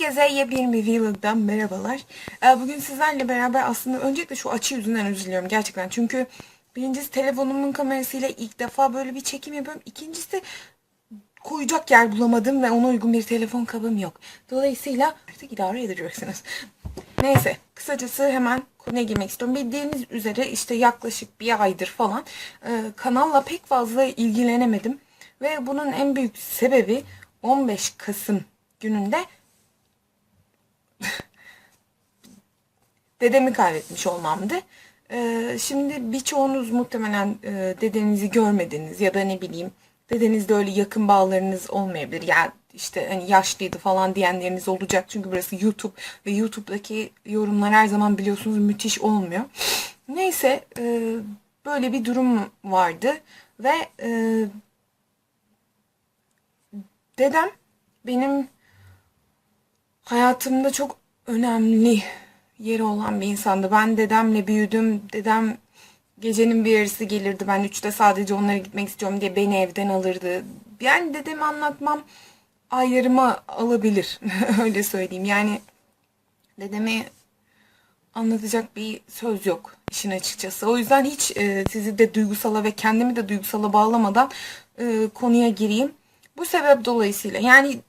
Herkese yepyeni bir vlogdan merhabalar. Ee, Bugün sizlerle beraber aslında öncelikle şu açı yüzünden özür diliyorum gerçekten. Çünkü birincisi telefonumun kamerasıyla ilk defa böyle bir çekim yapıyorum. İkincisi koyacak yer bulamadım ve ona uygun bir telefon kabım yok. Dolayısıyla artık idare edeceksiniz. Neyse kısacası hemen konuya girmek istiyorum. Bildiğiniz üzere işte yaklaşık bir aydır falan e, kanalla pek fazla ilgilenemedim. Ve bunun en büyük sebebi 15 Kasım gününde dedemi kaybetmiş olmamdı. Ee, şimdi birçoğunuz muhtemelen e, dedenizi görmediniz ya da ne bileyim dedenizde öyle yakın bağlarınız olmayabilir. Ya işte hani yaşlıydı falan diyenleriniz olacak. Çünkü burası YouTube ve YouTube'daki yorumlar her zaman biliyorsunuz müthiş olmuyor. Neyse e, böyle bir durum vardı ve e, dedem benim hayatımda çok önemli yeri olan bir insandı. Ben dedemle büyüdüm. Dedem gecenin bir yarısı gelirdi. Ben üçte sadece onlara gitmek istiyorum diye beni evden alırdı. Yani dedemi anlatmam aylarıma alabilir. Öyle söyleyeyim. Yani dedemi anlatacak bir söz yok işin açıkçası. O yüzden hiç e, sizi de duygusala ve kendimi de duygusala bağlamadan e, konuya gireyim. Bu sebep dolayısıyla yani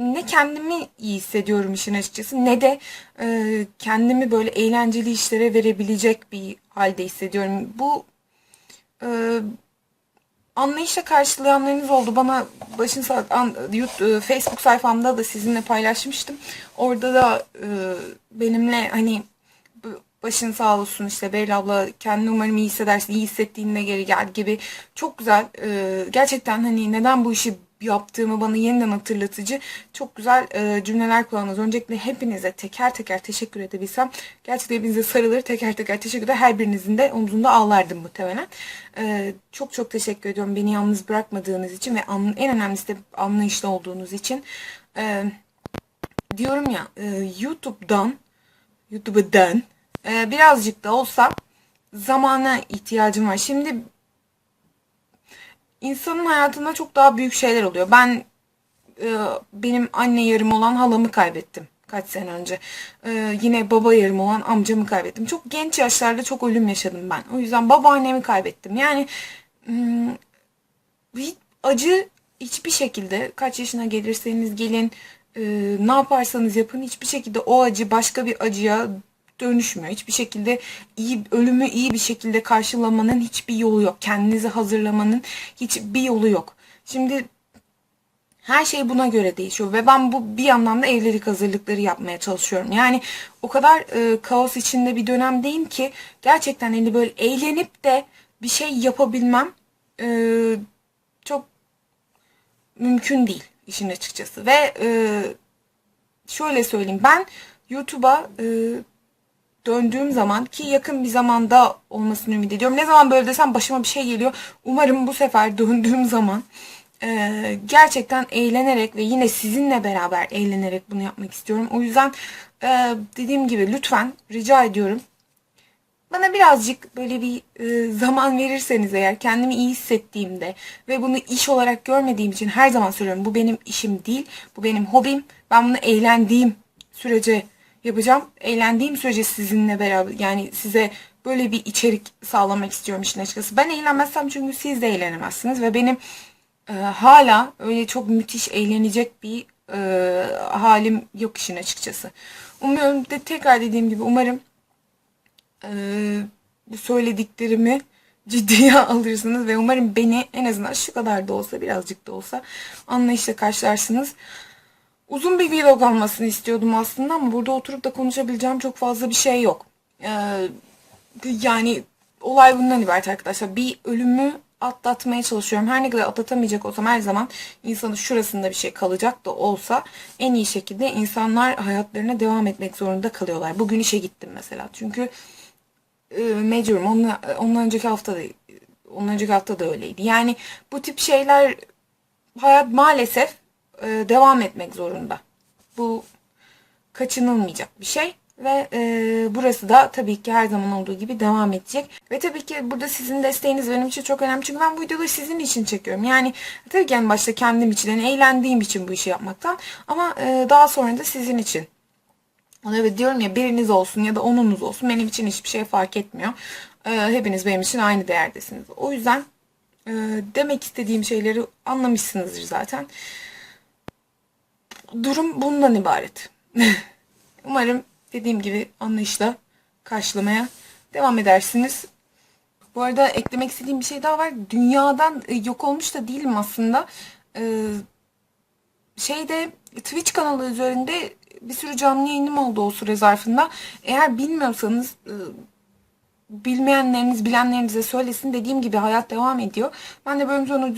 ne kendimi iyi hissediyorum işin açıkçası ne de e, kendimi böyle eğlenceli işlere verebilecek bir halde hissediyorum. Bu e, anlayışla karşılayanlarınız oldu. Bana başın an, YouTube, Facebook sayfamda da sizinle paylaşmıştım. Orada da e, benimle hani başın sağ olsun işte Beril abla kendini umarım iyi hissedersin, iyi hissettiğinde geri gel gibi çok güzel e, gerçekten hani neden bu işi yaptığımı bana yeniden hatırlatıcı çok güzel e, cümleler kullandınız. Öncelikle hepinize teker teker teşekkür edebilsem gerçekten hepinize sarılır teker teker teşekkür eder. Her birinizin de omzunda ağlardım muhtemelen. E, çok çok teşekkür ediyorum beni yalnız bırakmadığınız için ve en önemlisi de anlayışlı olduğunuz için. E, diyorum ya e, YouTube'dan YouTube'dan e, birazcık da olsa zamana ihtiyacım var. Şimdi insanın hayatında çok daha büyük şeyler oluyor. Ben e, benim anne yarım olan halamı kaybettim kaç sene önce. E, yine baba yarım olan amcamı kaybettim. Çok genç yaşlarda çok ölüm yaşadım ben. O yüzden babaannemi kaybettim. Yani hiç acı hiçbir şekilde kaç yaşına gelirseniz gelin e, ne yaparsanız yapın hiçbir şekilde o acı başka bir acıya dönüşmüyor. Hiçbir şekilde iyi ölümü iyi bir şekilde karşılamanın hiçbir yolu yok. Kendinizi hazırlamanın hiçbir yolu yok. Şimdi her şey buna göre değişiyor ve ben bu bir yandan da evlilik hazırlıkları yapmaya çalışıyorum. Yani o kadar e, kaos içinde bir dönemdeyim ki gerçekten hani böyle eğlenip de bir şey yapabilmem e, çok mümkün değil işin açıkçası. Ve e, şöyle söyleyeyim ben YouTube'a e, döndüğüm zaman ki yakın bir zamanda olmasını ümit ediyorum. Ne zaman böyle desem başıma bir şey geliyor. Umarım bu sefer döndüğüm zaman e, gerçekten eğlenerek ve yine sizinle beraber eğlenerek bunu yapmak istiyorum. O yüzden e, dediğim gibi lütfen rica ediyorum. Bana birazcık böyle bir e, zaman verirseniz eğer kendimi iyi hissettiğimde ve bunu iş olarak görmediğim için her zaman söylüyorum bu benim işim değil, bu benim hobim. Ben bunu eğlendiğim sürece yapacağım. Eğlendiğim sürece sizinle beraber yani size böyle bir içerik sağlamak istiyorum işin açıkçası. Ben eğlenmezsem çünkü siz de eğlenemezsiniz ve benim e, hala öyle çok müthiş eğlenecek bir e, halim yok işin açıkçası. Umuyorum de tekrar dediğim gibi umarım e, bu söylediklerimi ciddiye alırsınız ve umarım beni en azından şu kadar da olsa birazcık da olsa anlayışla karşılarsınız. Uzun bir vlog olmasını istiyordum aslında ama burada oturup da konuşabileceğim çok fazla bir şey yok. Ee, yani olay bundan ibaret arkadaşlar. Bir ölümü atlatmaya çalışıyorum. Her ne kadar atlatamayacak olsam her zaman insanın şurasında bir şey kalacak da olsa en iyi şekilde insanlar hayatlarına devam etmek zorunda kalıyorlar. Bugün işe gittim mesela. Çünkü e, mecburum. Ondan, ondan önceki hafta da ondan önceki hafta da öyleydi. Yani bu tip şeyler hayat maalesef e, devam etmek zorunda. Bu kaçınılmayacak bir şey Ve e, burası da tabii ki her zaman olduğu gibi devam edecek. Ve tabii ki burada sizin desteğiniz benim için çok önemli. Çünkü ben bu videoları sizin için çekiyorum. Yani tabii ki en başta kendim için, yani eğlendiğim için bu işi yapmaktan. Ama e, daha sonra da sizin için. Evet diyorum ya biriniz olsun ya da onunuz olsun benim için hiçbir şey fark etmiyor. E, hepiniz benim için aynı değerdesiniz. O yüzden e, demek istediğim şeyleri anlamışsınızdır zaten. Durum bundan ibaret. Umarım dediğim gibi anlayışla karşılamaya devam edersiniz. Bu arada eklemek istediğim bir şey daha var. Dünyadan e, yok olmuş da değilim aslında. Ee, şeyde Twitch kanalı üzerinde bir sürü canlı yayınım oldu o süre zarfında. Eğer bilmiyorsanız e, bilmeyenleriniz bilenlerinize söylesin. Dediğim gibi hayat devam ediyor. Ben de bölüm sonu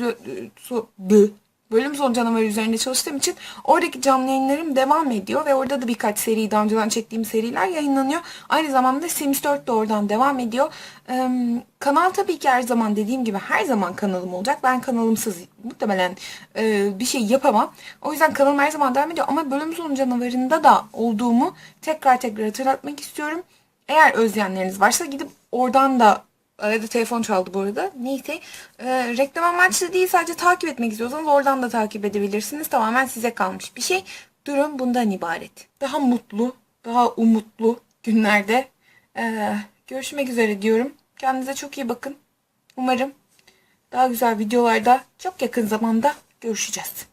bölüm sonu canavarı üzerinde çalıştığım için oradaki canlı yayınlarım devam ediyor ve orada da birkaç seri daha önceden çektiğim seriler yayınlanıyor. Aynı zamanda Sims 4 de oradan devam ediyor. Ee, kanal tabii ki her zaman dediğim gibi her zaman kanalım olacak. Ben kanalımsız muhtemelen e, bir şey yapamam. O yüzden kanalım her zaman devam ediyor ama bölüm sonu canavarında da olduğumu tekrar tekrar hatırlatmak istiyorum. Eğer özleyenleriniz varsa gidip oradan da arada telefon çaldı bu arada. Neyse. E, reklam amaçlı değil sadece takip etmek istiyorsanız oradan da takip edebilirsiniz. Tamamen size kalmış bir şey. Durum bundan ibaret. Daha mutlu, daha umutlu günlerde e, görüşmek üzere diyorum. Kendinize çok iyi bakın. Umarım daha güzel videolarda çok yakın zamanda görüşeceğiz.